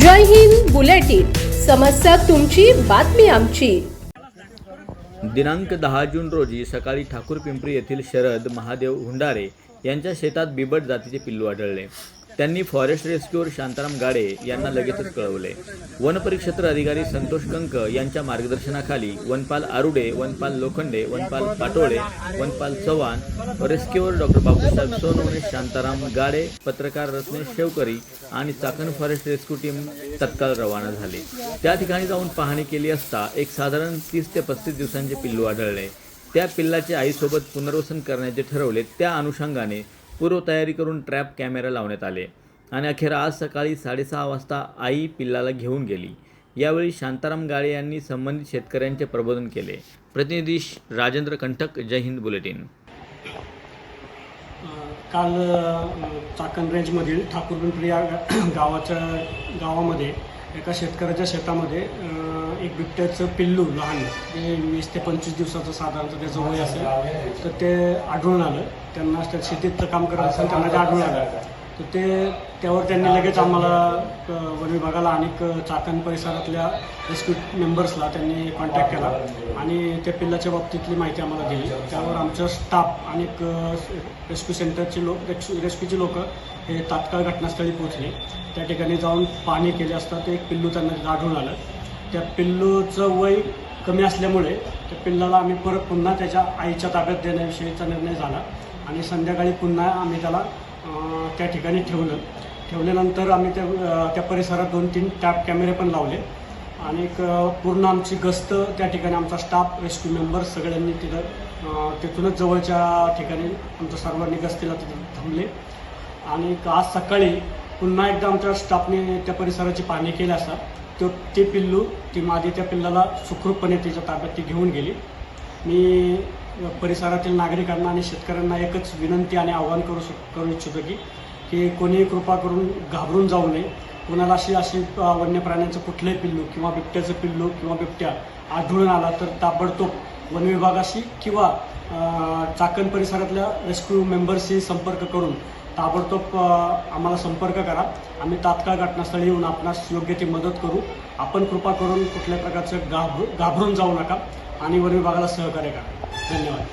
जय Hind bulletin. समस्या तुमची बातमी आमची. दिनांक दहा जून रोजी सकाळी ठाकूर पिंपरी येथील शरद महादेव हुंडारे यांच्या शेतात बिबट जातीचे पिल्लू आढळले. त्यांनी फॉरेस्ट रेस्क्यूअर शांताराम गाडे यांना लगेचच कळवले. वनपरिक्षेत्र अधिकारी संतोष कंक यांच्या मार्गदर्शनाखाली वनपाल आरुडे वनपाल लोखंडे वनपाल पाटोळे वनपाल चव्हाण रेस्क्यूअर डॉक्टर बापूसाहेब सोनवणे शांताराम गाडे पत्रकार रत्नेश शेवकरी आणि चाकण फॉरेस्ट रेस्क्यू टीम तत्काळ रवाना झाली. त्या ठिकाणी जाऊन पाहणी केली असता एक साधारण तीस ते पस्तीस दिवसांचे पिल्लू आढळले. त्या पिल्लाचे आईसोबत पुनर्वसन करण्याचे ठरवले. त्या अनुषंगाने पूर्वतयारी करून ट्रॅप कॅमेरा लावण्यात आले आणि अखेर आज सकाळी साडेसहा वाजता आई पिल्लाला घेऊन गेली. यावेळी शांताराम गाळे यांनी संबंधित शेतकऱ्यांचे प्रबोधन केले. प्रतिनिधी राजेंद्र कंठक जय हिंद बुलेटिन. काल चाकण रेंजमधील ठाकूर पिंपरी या गावाच्या गावामध्ये एका शेतकऱ्याच्या शेतामध्ये एक बिबट्याचं पिल्लू लहान. ते वीस ते पंचवीस दिवसाचं साधारणतः त्याचं वय असेल. तर ते आढळून आलं. त्यांना त्या शेतीचं काम करत असेल त्यांना ते आढळून आलं. तर ते त्यावर त्यांनी लगेच आम्हाला वन विभागाला आणि चाकण परिसरातल्या रेस्क्यू मेंबर्सला त्यांनी कॉन्टॅक्ट केला. आणि त्या पिल्लाच्या बाबतीतली माहिती आम्हाला दिली. त्यावर आमचा स्टाफ आणि रेस्क्यू सेंटरचे लोक रेस्क्यू रेस्क्यूचे लोक हे तात्काळ घटनास्थळी पोहोचले. त्या ठिकाणी जाऊन पाणी केले असता ते एक पिल्लू त्यांना आढळून आलं. त्या पिल्लूचं वय कमी असल्यामुळे त्या पिल्लाला आम्ही परत पुन्हा त्याच्या आईच्या ताब्यात देण्याविषयीचा निर्णय झाला. आणि संध्याकाळी पुन्हा आम्ही त्याला त्या ठिकाणी ठेवलं. ठेवल्यानंतर आम्ही त्या त्या परिसरात दोन तीन टॅप कॅमेरे पण लावले. आणि पूर्ण आमची गस्त त्या ठिकाणी आमचा स्टाफ रेस्क्यू मेंबर्स सगळ्यांनी तिथं तिथूनच जवळच्या ठिकाणी आमच्या सर्वांनी गस्तीला तिथं थांबले. आणि आज सकाळी पुन्हा एकदा आमच्या स्टाफने त्या परिसराची पाहणी केली असतात तो ते पिल्लू ती मादी त्या पिल्लाला सुखरूपपणे तिच्या ताब्यात ती घेऊन गेली. मी परिसरातील नागरिकांना आणि शेतकऱ्यांना एकच विनंती आणि आवाहन करू शक करू इच्छितो की की कोणीही कृपा करून घाबरून जाऊ नये. कोणाला अशी अशी वन्य प्राण्यांचं कुठलंही पिल्लू किंवा बिबट्याचं पिल्लू किंवा बिबट्या आढळून आला तर ताबडतोब वन विभागाशी किंवा चाकण परिसरातल्या रेस्क्यू मेंबर्सशी संपर्क करून ताबडतोब आम्हाला संपर्क करा. आम्ही तात्काळ घटनास्थळी येऊन आपणास योग्य ती मदत करू. आपण कृपा करून कुठल्या प्रकारचं गाभ घाबरून जाऊ नका आणि वन विभागाला सहकार्य करा. धन्यवाद.